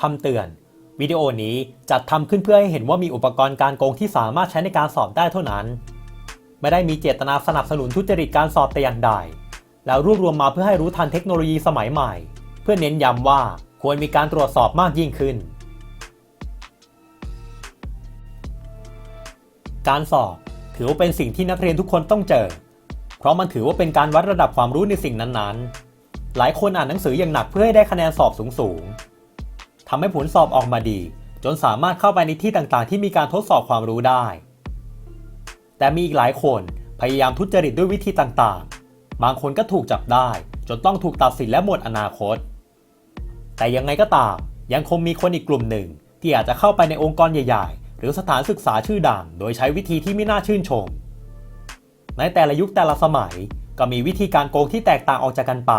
คำเตือน วิดีโอนี้จัดทำขึ้นเพื่อให้เห็นว่ามีอุปกรณ์การโกงที่สามารถใช้ในการสอบได้เท่านั้น ไม่ได้มีเจตนาสนับสนุนทุจริตการสอบแต่อย่างใด แล้วรวบรวมมาเพื่อให้รู้ทันเทคโนโลยีสมัยใหม่ เพื่อเน้นย้ำว่าควรมีการตรวจสอบมากยิ่งขึ้น การสอบถือว่าเป็นสิ่งที่นักเรียนทุกคนต้องเจอ เพราะมันถือว่าเป็นการวัดระดับความรู้ในสิ่งนั้นๆ หลายคนอ่านหนังสืออย่างหนักเพื่อให้ได้คะแนนสอบสูงๆ ทำให้ผลสอบออกมาดี จนสามารถเข้าไปในที่ต่างๆ ที่มีการทดสอบความรู้ได้ แต่มีอีกหลายคนพยายามทุจริตด้วยวิธีต่างๆ บางคนก็ถูกจับได้ จนต้องถูกตัดสินและหมดอนาคต แต่ยังไงก็ตาม ยังคงมีคนอีกกลุ่มหนึ่ง ที่อาจจะเข้าไปในองค์กรใหญ่ ๆ หรือสถานศึกษาชื่อดัง โดยใช้วิธีที่ไม่น่าชื่นชม ในแต่ละยุคแต่ละสมัยก็มีวิธีการโกงที่แตกต่างออกจากกันไป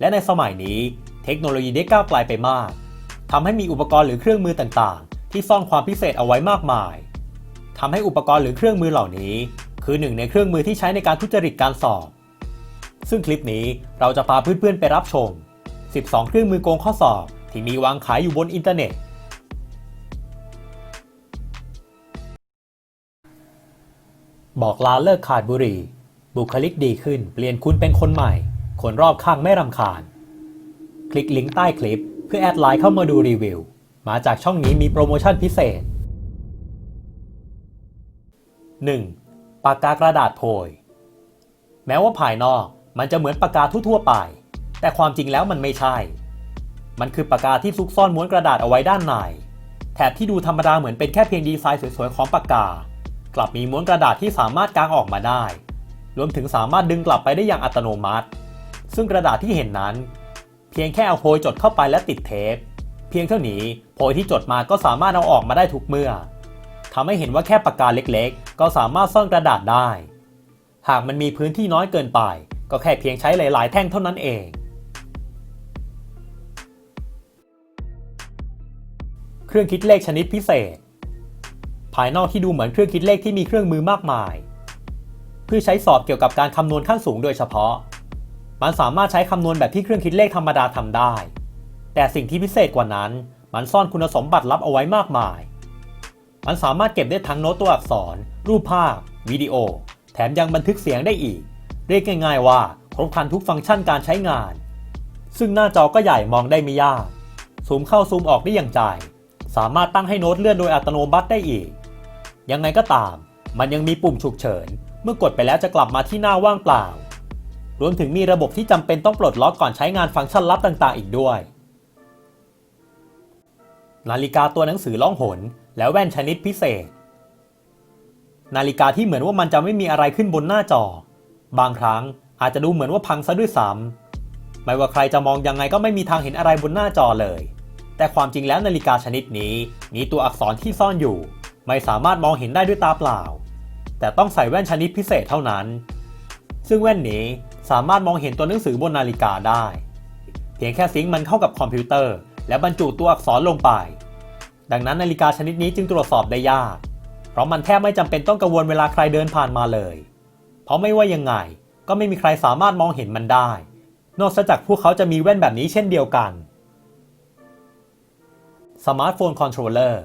และในสมัยนี้ เทคโนโลยีได้ก้าวไกลไปมาก ทำให้มีอุปกรณ์หรือเครื่องมือต่างๆ ที่ซ่อนความพิเศษเอาไว้มากมายทำให้อุปกรณ์หรือเครื่องมือเหล่านี้ คือหนึ่งในเครื่องมือที่ใช้ในการทุจริตการสอบ ซึ่งคลิปนี้เราจะพาเพื่อนๆไปรับชม 12 เครื่องมือโกงข้อสอบที่มีวางขายอยู่บนอินเทอร์เน็ต บอกลาเลิกขาดบุหรี่ บุคลิกดีขึ้น เปลี่ยนคุณเป็นคนใหม่ คนรอบข้างไม่รำคาญ คลิกลิงก์ใต้คลิป เพื่อแอดไลน์เข้ามาดูรีวิว มาจากช่องนี้มีโปรโมชั่นพิเศษ 1. ปากกากระดาษโพย แม้ว่าภายนอกมันจะเหมือนปากกาทั่วๆไป แต่ความจริงแล้วมันไม่ใช่ มันคือปากกาที่ซุกซ่อนม้วนกระดาษเอาไว้ด้านใน แถบที่ดูธรรมดาเหมือนเป็นแค่เพียงดีไซน์สวยๆของปากกา กลับมีม้วนกระดาษที่สามารถกางออกมาได้ รวมถึงสามารถดึงกลับไปได้อย่างอัตโนมัติ ซึ่งกระดาษที่เห็นนั้น เพียงแค่เอาโพยจดเข้าไปและติดเทป เพียงเท่านี้โพยที่จดมาก็สามารถเอาออกมาได้ทุกเมื่อทำให้เห็นว่าแค่ปากกาเล็กๆ ก็สามารถซ่อนกระดาษได้ หากมันมีพื้นที่น้อยเกินไป ก็แค่เพียงใช้หลาย ๆ แท่งเท่านั้นเอง เครื่องคิดเลขชนิดพิเศษ ภายนอกที่ดูเหมือนเครื่องคิดเลขที่มีเครื่องมือมากมาย เพื่อใช้สอบเกี่ยวกับการคำนวณขั้นสูงโดยเฉพาะ มันสามารถใช้คำนวณแบบที่เครื่องคิดเลขธรรมดาทำได้ แต่สิ่งที่พิเศษกว่านั้น มันซ่อนคุณสมบัติลับเอาไว้มากมาย มันสามารถเก็บได้ทั้งโน้ตตัวอักษร รูปภาพ วิดีโอ แถมยังบันทึกเสียงได้อีก เรียกง่ายๆว่าครบครันทุกฟังก์ชันการใช้งาน ซึ่งหน้าจอก็ใหญ่มองได้ไม่ยาก ซูมเข้าซูมออกได้อย่างใจ สามารถตั้งให้โน้ตเลื่อนโดยอัตโนมัติได้อีก ยังไงก็ตาม มันยังมีปุ่มฉุกเฉิน เมื่อกดไปแล้วจะกลับมาที่หน้าว่างเปล่า รวมถึงมีระบบที่จำเป็นต้องปลดล็อกก่อนใช้งานฟังก์ชันลับต่างๆ อีกด้วย นาฬิกาตัวหนังสือล่องหน และแว่นชนิดพิเศษ นาฬิกาที่เหมือนว่ามันจะไม่มีอะไรขึ้นบนหน้าจอ บางครั้งอาจจะดูเหมือนว่าพังซะด้วยซ้ำไม่ว่าใครจะมองยังไงก็ไม่มีทางเห็นอะไรบนหน้าจอเลย แต่ความจริงแล้วนาฬิกาชนิดนี้ มีตัวอักษรที่ซ่อนอยู่ ไม่สามารถมองเห็นได้ด้วยตาเปล่า แต่ต้องใส่แว่นชนิดพิเศษเท่านั้น ซึ่งแว่นนี้สามารถมองเห็นตัวหนังสือบนนาฬิกาได้ เพียงแค่ซิงค์มันเข้ากับคอมพิวเตอร์ และบรรจุตัวอักษรลงไป ดังนั้นนาฬิกาชนิดนี้จึงตรวจสอบได้ยาก เพราะมันแทบไม่จำเป็นต้องกังวลเวลาใครเดินผ่านมาเลย เพราะไม่ว่ายังไงก็ไม่มีใครสามารถมองเห็นมันได้ นอกจากพวกเขาจะมีแว่นแบบนี้เช่นเดียวกันสมาร์ทโฟนคอนโทรลเลอร์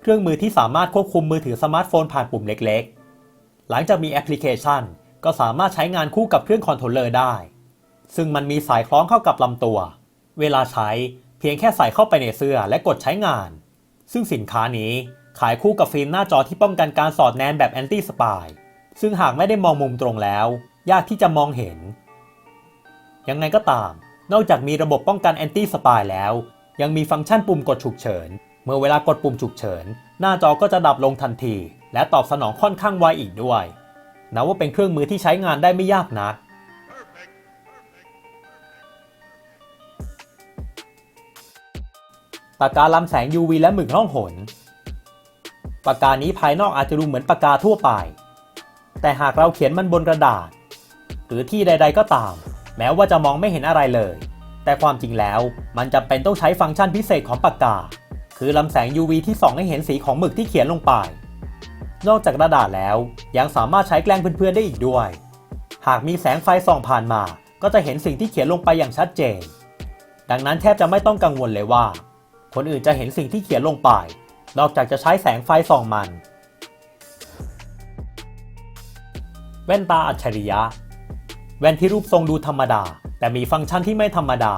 เครื่องมือที่สามารถควบคุมมือถือสมาร์ทโฟนผ่านปุ่มเล็กๆ หลังจากมีแอปพลิเคชัน ก็สามารถใช้งานคู่กับเครื่องคอนโทรลเลอร์ได้ ซึ่งมันมีสายคล้องเข้ากับลำตัว เวลาใช้เพียงแค่ใส่เข้าไปในเสื้อและกดใช้งาน ซึ่งสินค้านี้ขายคู่กับฟิล์มหน้าจอที่ป้องกันการสอดแนมแบบแอนตี้สปายซึ่งหากไม่ได้มองมุมตรงแล้ว ยากที่จะมองเห็น ยังไงก็ตาม นอกจากมีระบบป้องกันแอนตี้สปายแล้ว ยังมีฟังก์ชันปุ่มกดฉุกเฉิน เมื่อเวลากดปุ่มฉุกเฉิน หน้าจอก็จะดับลงทันที และตอบสนองค่อนข้างไวอีกด้วย นับว่าเป็นเครื่องมือที่ใช้งานได้ไม่ยากนักปากกาลำแสง UV และหมึกล่องหน ปากกานี้ภายนอกอาจจะดูเหมือนปากกาทั่วไป แต่หากเราเขียนมันบนกระดาษ หรือที่ใด ๆก็ตาม แม้ว่าจะมองไม่เห็นอะไรเลย แต่ความจริงแล้วมันจำเป็นต้องใช้ฟังก์ชันพิเศษของปากกา คือลำแสง UV ที่ส่องให้เห็นสีของหมึกที่เขียนลงไป นอกจากกระดาษแล้ว ยังสามารถใช้แกล้งเพื่อนๆได้อีกด้วย หากมีแสงไฟส่องผ่านมา ก็จะเห็นสิ่งที่เขียนลงไปอย่างชัดเจน ดังนั้นแทบจะไม่ต้องกังวลเลยว่า คนอื่นจะเห็นสิ่งที่เขียนลงไป นอกจากจะใช้แสงไฟส่องมัน แว่นตาอัจฉริยะ แว่นที่รูปทรงดูธรรมดา แต่มีฟังก์ชันที่ไม่ธรรมดา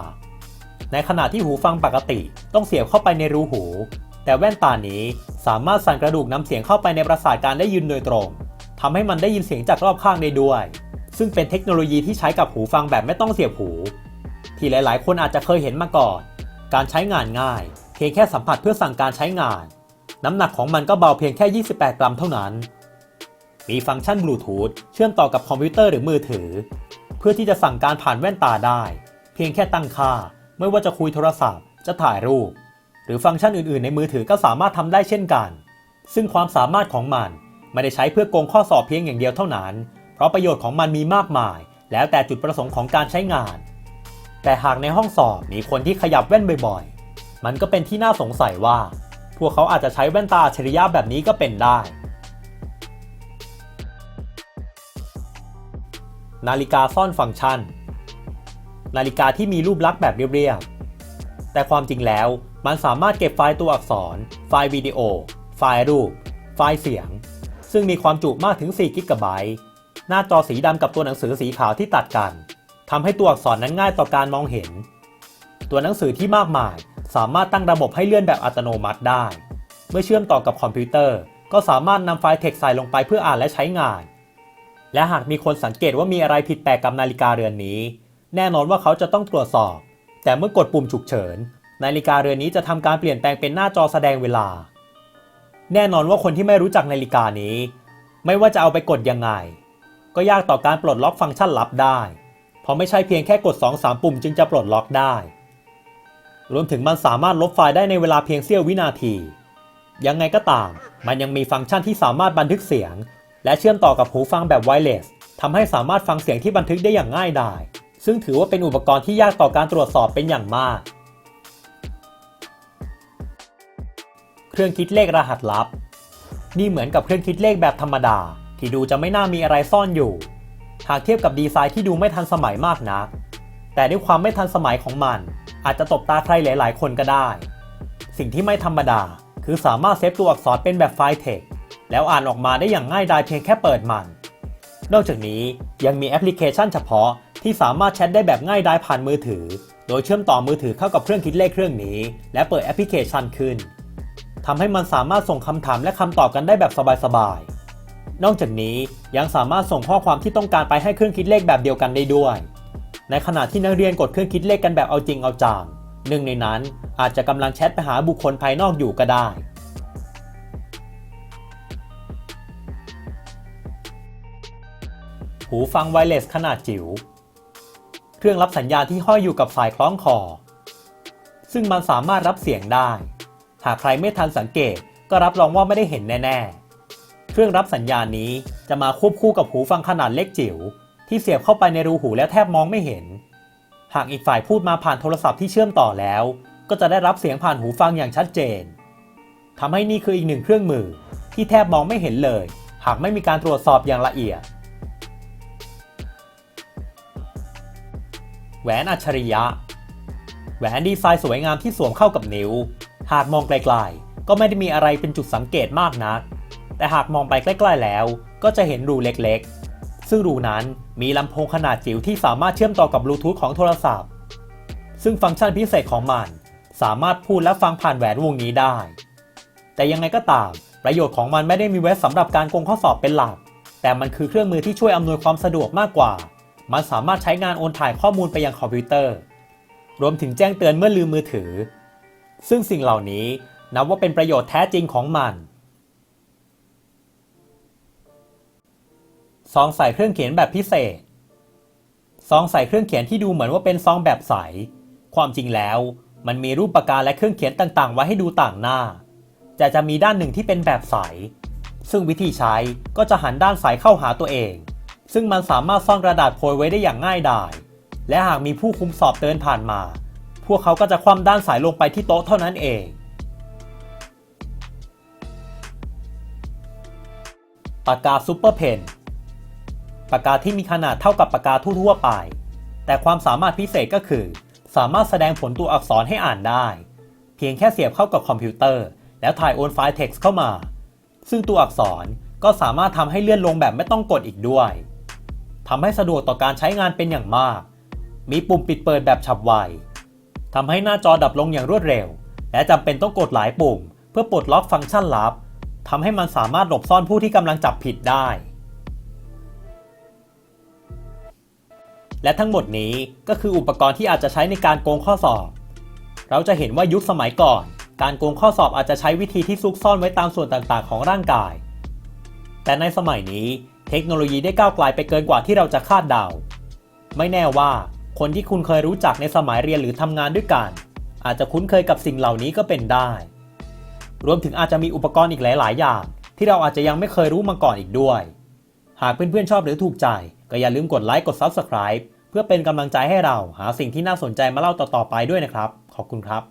ในขณะที่หูฟังปกติต้องเสียบเข้าไปในรูหู แต่แว่นตานี้สามารถสั่นกระดูกนำเสียงเข้าไปในประสาทการได้ยินโดยตรงทำให้มันได้ยินเสียงจากรอบข้างได้ด้วย ซึ่งเป็นเทคโนโลยีที่ใช้กับหูฟังแบบไม่ต้องเสียบหู ที่หลาย ๆ คนอาจจะเคยเห็นมาก่อน การใช้งานง่าย เพียงแค่สัมผัสเพื่อสั่งการใช้งาน น้ำหนักของมันก็เบาเพียงแค่ 28 กรัมเท่านั้น มีฟังก์ชันบลูทูธเชื่อมต่อกับคอมพิวเตอร์หรือมือถือ เพื่อที่จะสั่งการผ่านแว่นตาได้ เพียงแค่ตั้งค่า ไม่ว่าจะคุยโทรศัพท์ จะถ่ายรูป รือฟังก์ชันอื่นๆ ในมือถือก็สามารถทำได้เช่นกัน ซึ่งความสามารถของมันไม่ได้ใช้เพื่อโกงข้อสอบเพียงอย่างเดียวเท่านั้น เพราะประโยชน์ของมันมีมากมาย แล้วแต่จุดประสงค์ของการใช้งาน แต่หากในห้องสอบมีคนที่ขยับแว่นบ่อยๆ มันก็เป็นที่น่าสงสัยว่า พวกเขาอาจจะใช้แว่นตาอัจฉริยะแบบนี้ก็เป็นได้ นาฬิกาซ่อนฟังก์ชัน นาฬิกาที่มีรูปลักษณ์แบบเรียบๆ แต่ความจริงแล้ว มันสามารถเก็บไฟล์ตัวอักษร ไฟล์วิดีโอ ไฟล์รูป ไฟล์เสียง ซึ่งมีความจุมากถึง 4 กิกะไบต์หน้าจอสีดำกับตัวหนังสือสีขาวที่ตัดกันทำให้ตัวอักษรนั้นง่ายต่อการมองเห็น ตัวหนังสือที่มากมาย สามารถตั้งระบบให้เลื่อนแบบอัตโนมัติได้ เมื่อเชื่อมต่อกับคอมพิวเตอร์ ก็สามารถนำไฟล์เท็กซ์ใส่ลงไปเพื่ออ่านและใช้งาน และหากมีคนสังเกตว่ามีอะไรผิดแปลกกับนาฬิกาเรือนนี้ แน่นอนว่าเขาจะต้องตรวจสอบ แต่เมื่อกดปุ่มฉุกเฉิน นาฬิกาเรือนนี้จะทำการเปลี่ยนแปลงเป็นหน้าจอแสดงเวลา แน่นอนว่าคนที่ไม่รู้จักนาฬิกานี้ ไม่ว่าจะเอาไปกดยังไง ก็ยากต่อการปลดล็อกฟังก์ชันลับได้ เพราะไม่ใช่เพียงแค่กด 2-3 ปุ่มจึงจะปลดล็อกได้ รวมถึงมันสามารถลบไฟล์ได้ในเวลาเพียงเสี้ยววินาที ยังไงก็ตาม มันยังมีฟังก์ชันที่สามารถบันทึกเสียง และเชื่อมต่อกับหูฟังแบบไวเลสทำให้สามารถฟังเสียงที่บันทึกได้อย่างง่ายดายซึ่งถือว่าเป็นอุปกรณ์ที่ยากต่อการตรวจสอบเป็นอย่างมาก รื่องคิดเลขรหัสลับ นี่เหมือนกับเครื่องคิดเลขแบบธรรมดา ที่ดูจะไม่น่ามีอะไรซ่อนอยู่ หากเทียบกับดีไซน์ที่ดูไม่ทันสมัยมากนัก แต่ด้วยความไม่ทันสมัยของมัน อาจจะตบตาใครหลาย ๆ คนก็ได้ สิ่งที่ไม่ธรรมดา คือสามารถเซฟตัวอักษรเป็นแบบไฟล์เท็กแล้วอ่านออกมาได้อย่างง่ายดายเพียงแค่เปิดมัน นอกจากนี้ยังมีแอปพลิเคชันเฉพาะที่สามารถแชทได้แบบง่ายดายผ่านมือถือ โดยเชื่อมต่อมือถือเข้ากับเครื่องคิดเลขเครื่องนี้ และเปิดแอปพลิเคชันขึ้น ทำให้มันสามารถส่งคำถามและคำตอบกันได้แบบสบายๆ นอกจากนี้ยังสามารถส่งข้อความที่ต้องการไปให้เครื่องคิดเลขแบบเดียวกันได้ด้วย ในขณะที่นักเรียนกดเครื่องคิดเลขกันแบบเอาจริงเอาจังหนึ่งในนั้นอาจจะกำลังแชทไปหาบุคคลภายนอกอยู่ก็ได้หูฟังไวเลสขนาดจิ๋ว เครื่องรับสัญญาณที่ห้อยอยู่กับสายคล้องคอ ซึ่งมันสามารถรับเสียงได้ หากใครไม่ทันสังเกตก็รับรองว่าไม่ได้เห็นแน่ ๆ เครื่องรับสัญญาณนี้จะมาควบคู่กับหูฟังขนาดเล็กจิ๋วที่เสียบเข้าไปในรูหูแล้วแทบมองไม่เห็น หากอีกฝ่ายพูดมาผ่านโทรศัพท์ที่เชื่อมต่อแล้ว ก็จะได้รับเสียงผ่านหูฟังอย่างชัดเจนทำให้นี่คืออีกหนึ่งเครื่องมือที่แทบมองไม่เห็นเลย หากไม่มีการตรวจสอบอย่างละเอียด แหวนอัจฉริยะ แหวนดีไซน์สวยงามที่สวมเข้ากับนิ้ว หากมองไกลๆ ก็ไม่ได้มีอะไรเป็นจุดสังเกตมากนัก แต่หากมองไปใกล้ๆแล้ว ก็จะเห็นรูเล็กๆ ซึ่งรูนั้นมีลำโพงขนาดจิ๋วที่สามารถเชื่อมต่อกับบลูทูธของโทรศัพท์ ซึ่งฟังก์ชันพิเศษของมัน สามารถพูดและฟังผ่านแหวนวงนี้ได้ แต่ยังไงก็ตาม ประโยชน์ของมันไม่ได้มีไว้สำหรับการโกงข้อสอบเป็นหลัก แต่มันคือเครื่องมือที่ช่วยอำนวยความสะดวกมากกว่า มันสามารถใช้งานโอนถ่ายข้อมูลไปยังคอมพิวเตอร์ รวมถึงแจ้งเตือนเมื่อลืมมือถือ ซึ่งสิ่งเหล่านี้นับว่าเป็นประโยชน์แท้จริงของมันซองใส่เครื่องเขียนแบบพิเศษซองใส่เครื่องเขียนที่ดูเหมือนว่าเป็นซองแบบใส ความจริงแล้ว มันมีรูปปากกาและเครื่องเขียนต่างๆ ไว้ให้ดูต่างหน้า แต่จะมีด้านหนึ่งที่เป็นแบบใส ซึ่งวิธีใช้ก็จะหันด้านใสเข้าหาตัวเอง ซึ่งมันสามารถซ่อนกระดาษโพยไว้ได้อย่างง่ายดาย และหากมีผู้คุมสอบเดินผ่านมา พวกเขาก็จะคว่ำด้านสายลงไปที่โต๊ะเท่านั้นเอง ปากกาซูเปอร์เพนปากกาที่มีขนาดเท่ากับปากกาทั่วๆไป แต่ความสามารถพิเศษก็คือ สามารถแสดงผลตัวอักษรให้อ่านได้ เพียงแค่เสียบเข้ากับคอมพิวเตอร์ แล้วถ่ายโอนไฟล์ text เข้ามา ซึ่งตัวอักษรก็สามารถทำให้เลื่อนลงแบบไม่ต้องกดอีกด้วยทำให้สะดวกต่อการใช้งานเป็นอย่างมาก มีปุ่มปิดเปิดแบบฉับไว ทำให้หน้าจอดับลงอย่างรวดเร็ว และจำเป็นต้องกดหลายปุ่ม เพื่อปลดล็อกฟังก์ชันลับทำให้มันสามารถหลบซ่อนผู้ที่กำลังจับผิดได้ และทั้งหมดนี้ก็คืออุปกรณ์ที่อาจจะใช้ในการโกงข้อสอบ เราจะเห็นว่ายุคสมัยก่อน การโกงข้อสอบอาจจะใช้วิธีที่ซุกซ่อนไว้ตามส่วนต่างๆ ของร่างกาย แต่ในสมัยนี้ เทคโนโลยีได้ก้าวไกลไปเกินกว่าที่เราจะคาดเดา ไม่แน่ว่า คนที่คุณเคยรู้จักในสมัยเรียนหรือทำงานด้วยกัน อาจจะคุ้นเคยกับสิ่งเหล่านี้ก็เป็นได้ รวมถึงอาจจะมีอุปกรณ์อีกหลาย ๆ อย่าง ที่เราอาจจะยังไม่เคยรู้มาก่อนอีกด้วย หากเพื่อนๆชอบหรือถูกใจ ก็อย่าลืมกดไลค์กด Subscribe เพื่อเป็นกำลังใจให้เราหาสิ่งที่น่าสนใจมาเล่าต่อๆไปด้วยนะครับ ขอบคุณครับ